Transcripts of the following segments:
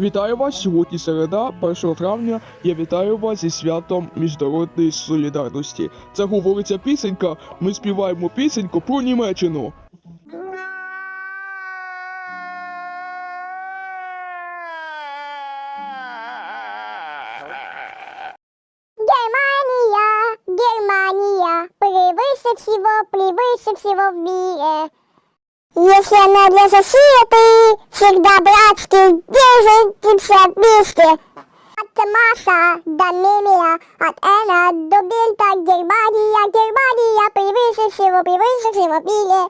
Вітаю вас сьогодні середа, 1 травня. Я вітаю вас зі святом міжнародної солідарності. Це говориться пісенька. Ми співаємо пісеньку про Німеччину. Германия, Германия, превыше всего, превыше всего в мире. Если она для защиты, всегда братски держимся вместе. От Маша до Мемия, от Эна до Бельта, Германия, Германия, превыше всего, превыше всего в.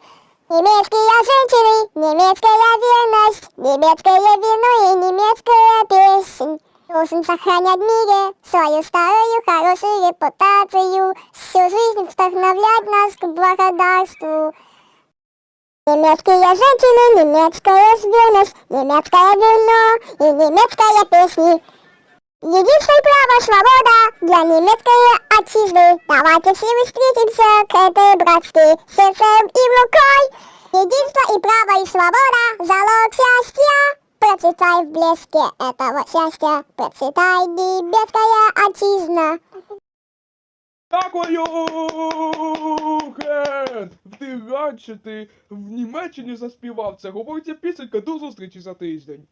Немецкие женщины, немецкая верность, немецкое вино и немецкая песня. Должен сохранять в мире свою старую хорошую репутацию, всю жизнь вдохновлять нас к благодарству. Немецкие женщины, немецкая верность, немецкое вино и немецкая песни. Единственное право свобода для немецкой отчизны. Давайте все встретимся к этой братстве сердцем и рукой. Единство и право и свобода – залог счастья. Процветай в блеске этого счастья, процветай немецкая отчизна. Дякую! Ген! Вдигать, що ти в Німеччині заспівав. Це говориться пісенька. До зустрічі за тиждень.